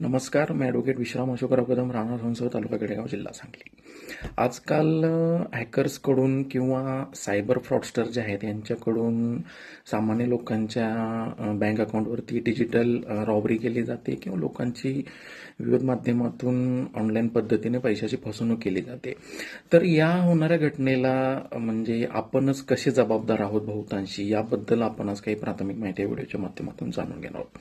नमस्कार मी ॲडव्होकेट विश्राम अशोकराव कदम राहणार हंसव तालुका गडेगाव जिल्हा सांगली. आजकाल हॅकर्सकडून किंवा सायबर फ्रॉडस्टर जे आहेत यांच्याकडून सामान्य लोकांच्या बँक अकाउंटवरती डिजिटल रॉबरी केली जाते किंवा लोकांची विविध माध्यमातून ऑनलाईन पद्धतीने पैशाची फसवणूक केली जाते. तर या होणाऱ्या घटनेला म्हणजे आपणच कसे जबाबदार आहोत बहुतांशी? याबद्दल आपण आज काही प्राथमिक माहिती व्हिडिओच्या माध्यमातून जाणून घेणार आहोत.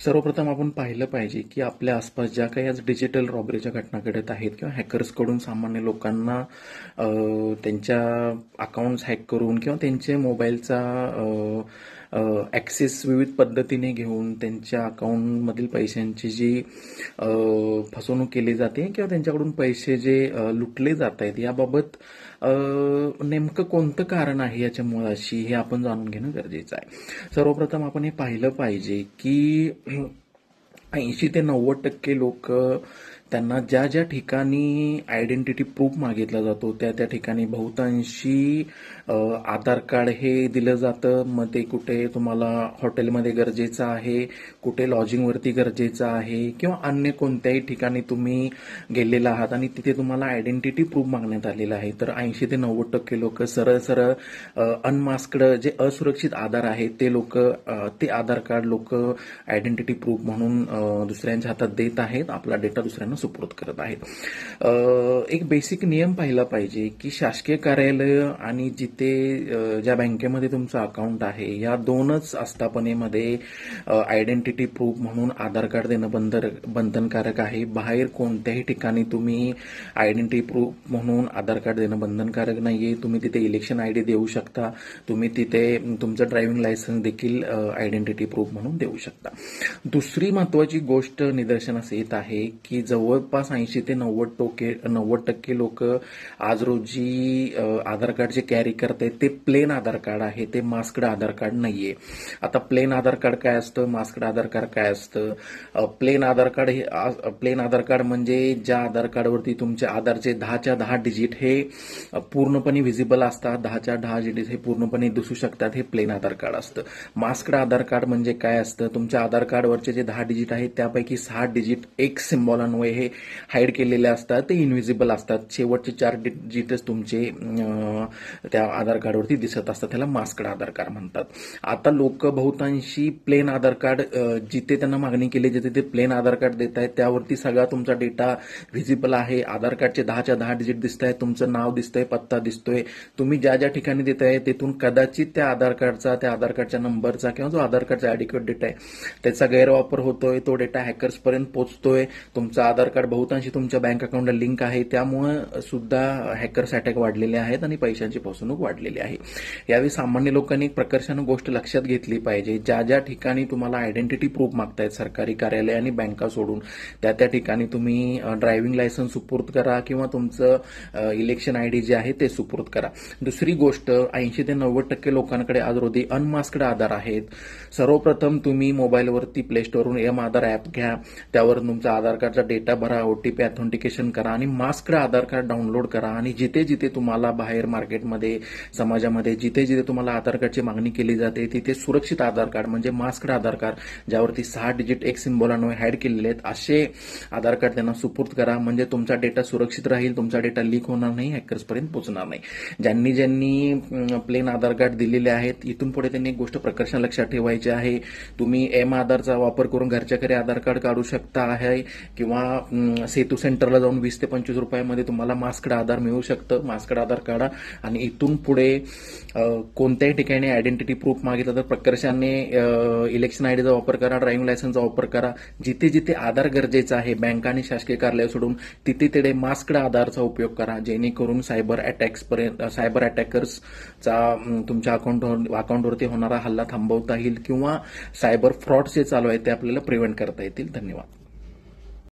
सर्वप्रथम आपण पाहिलं पाहिजे की आपल्या आसपास ज्या काही आज डिजिटल रॉबरीच्या घटना घडत आहेत किंवा हॅकर्सकडून सामान्य लोकांना त्यांच्या अकाउंट्स हॅक करून किंवा त्यांचे मोबाईलचा ॲक्सेस विविध पद्धतीने घेऊन त्यांच्या अकाउंटमधील पैशांची जी फसवणूक केली जाते किंवा त्यांच्याकडून पैसे जे लुटले जात आहेत याबाबत नेमकं कोणतं कारण आहे याच्या मुळाशी हे आपण जाणून घेणं गरजेचं आहे. सर्वप्रथम आपण हे पाहिलं पाहिजे की ऐंशी ते नव्वद टक्के लोक त्यांना ज्या ज्या ठिकाणी आयडेंटिटी प्रूफ मागितला जातो त्या त्या ठिकाणी बहुतांशी आधार कार्ड हे दिलं जातं. मग ते कुठे तुम्हाला हॉटेलमध्ये गरजेचं आहे कुठे लॉजिंगवरती गरजेचं आहे किंवा अन्य कोणत्याही ठिकाणी तुम्ही गेलेला आहात आणि तिथे तुम्हाला आयडेंटिटी प्रूफ मागण्यात आलेला आहे. तर ऐंशी ते नव्वद टक्के लोक सरळ सरळ अनमास्कड जे असुरक्षित आधार आहेत ते लोक ते आधार कार्ड लोक आयडेंटिटी प्रूफ म्हणून दुसऱ्यांच्या हातात देत आहेत. आपला डेटा दुसऱ्यांना सुपूर्द करत आहेत. एक बेसिक नियम पाहिला पाहिजे की शासकीय कार्यालय आणि जिथे ज्या बँकेमध्ये तुमचं अकाउंट आहे या दोनच आस्थापनेमध्ये आयडेंटिटी प्रूफ म्हणून आधार कार्ड देणं बंधन बंधनकारक आहे. बाहेर कोणत्याही ठिकाणी तुम्ही आयडेंटिटी प्रूफ म्हणून आधार कार्ड देणं बंधनकारक नाहीये. तुम्ही तिथे इलेक्शन आय डी देऊ शकता. तुम्ही तिथे तुमचं ड्रायव्हिंग लायसन्स देखील आयडेंटिटी प्रूफ म्हणून देऊ शकता. दुसरी महत्वाची गोष्ट निदर्शनास येत आहे की जवळपास ऐंशी ते नव्वद टोके नव्वद टक्के लोक आज रोजी आधार कार्ड जे कॅरी करतायत ते प्लेन आधार कार्ड आहे. ते मास्कड आधार कार्ड नाहीये. आता प्लेन आधार कार्ड काय असतं? मास्कड आधार कार्ड काय असतं? प्लेन आधार कार्ड हे प्लेन आधार कार्ड म्हणजे ज्या आधार कार्डवरती तुमच्या आधारचे दहाच्या दहा डिजिट हे पूर्णपणे व्हिजिबल असतात. दहाच्या दहा डिजिट हे पूर्णपणे दिसू शकतात. हे प्लेन आधार कार्ड असतं. मास्कड आधार कार्ड म्हणजे काय असतं? तुमच्या आधार कार्डवरचे जे दहा डिजिट आहेत त्यापैकी सहा डिजिट एक सिम्बॉलांमुळे हे हाईड केलेले असतात ते इनव्हिजिबल असतात. शेवटचे चार डिजिटच तुमचे त्या आधार कार्डवरती दिसत असतात त्याला मास्कड आधार कार्ड म्हणतात. आता लोक बहुतांशी प्लेन आधार कार्ड जिथे त्यांना मागणी केली जिथे ते प्लेन आधार कार्ड देत आहेत त्यावरती सगळा तुमचा डेटा व्हिजिबल आहे. आधार कार्डचे दहाच्या दहा डिजिट दिसत आहेत तुमचं नाव दिसतंय पत्ता दिसतोय. तुम्ही ज्या ज्या ठिकाणी देत आहे तिथून कदाचित त्या आधार कार्डचा त्या आधार कार्डच्या नंबरचा किंवा जो आधार कार्डचा ॲडिक्युएट डेटा आहे त्याचा गैरवापर होतोय तो डेटा हॅकर्स पर्यंत पोहोचतोय तुमचा आधार आधार कार्ड बहुतांशी तुमच्या बँक अकाउंटला लिंक आहे. त्यामुळे सुद्धा हॅकर्स अटॅक वाढलेले आहेत आणि पैशांची फसवणूक वाढलेली आहे. यावेळी सामान्य लोकांनी एक प्रकर्षानं गोष्ट लक्षात घेतली पाहिजे. ज्या ज्या ठिकाणी तुम्हाला आयडेंटिटी प्रूफ मागतायत सरकारी कार्यालय आणि बँका सोडून त्या त्या ठिकाणी तुम्ही ड्रायव्हिंग लायसन्स सुपूर्द करा किंवा तुमचं इलेक्शन आय डी जे आहे ते सुपूर्द करा. दुसरी गोष्ट ऐंशी ते नव्वद टक्के लोकांकडे आज रोजी अनमास्कड आधार आहेत. सर्वप्रथम तुम्ही मोबाईलवरती प्ले स्टोरवरून एम आधार ॲप घ्या. त्यावर तुमचा आधार कार्डचा डेटा भरा ओटीपी ऑथेंटिकेशन करा आणि मास्कड आधार कार्ड डाउनलोड करा आणि जिथे जिथे तुम्हाला बाहेर मार्केटमध्ये समाजामध्ये जिथे जिथे तुम्हाला आधार कार्डची मागणी केली जाते तिथे सुरक्षित आधार कार्ड म्हणजे मास्कड आधार कार्ड ज्यावरती सहा डिजिट एक सिम्बॉलांमुळे हॅड केलेले आहेत असे आधार कार्ड त्यांना सुपूर्द करा. म्हणजे तुमचा डेटा सुरक्षित राहील तुमचा डेटा लीक होणार नाही हॅकर्सपर्यंत पोहोचणार नाही. ज्यांनी ज्यांनी प्लेन आधार कार्ड दिलेले आहेत इथून पुढे त्यांनी एक गोष्ट प्रकर्षण लक्षात ठेवायची आहे. तुम्ही एम आधारचा वापर करून घरच्या घरी आधार कार्ड काढू शकता आहे किंवा सेतू सेंटरला जाऊन वीस ते पंचवीस रुपयामध्ये तुम्हाला मास्कड आधार मिळू शकतं. मास्कड आधार काढा. आणि इथून पुढे कोणत्याही ठिकाणी आयडेंटिटी प्रूफ मागितलं तर प्रकर्षाने इलेक्शन आयडीचा वापर करा ड्रायव्हिंग लायसन्सचा वापर करा. जिथे जिथे आधार गरजेचा आहे बँका आणि शासकीय कार्यालय सोडून तिथे तिथे मास्कड आधारचा उपयोग करा. जेणेकरून सायबर अटॅक्स पर्यंत सायबर अटॅकर्सचा तुमच्या अकाउंट अकाउंटवरती होणारा हल्ला थांबवता येईल किंवा सायबर फ्रॉड जे चालू आहे ते आपल्याला प्रिव्हेंट करता येतील. धन्यवाद.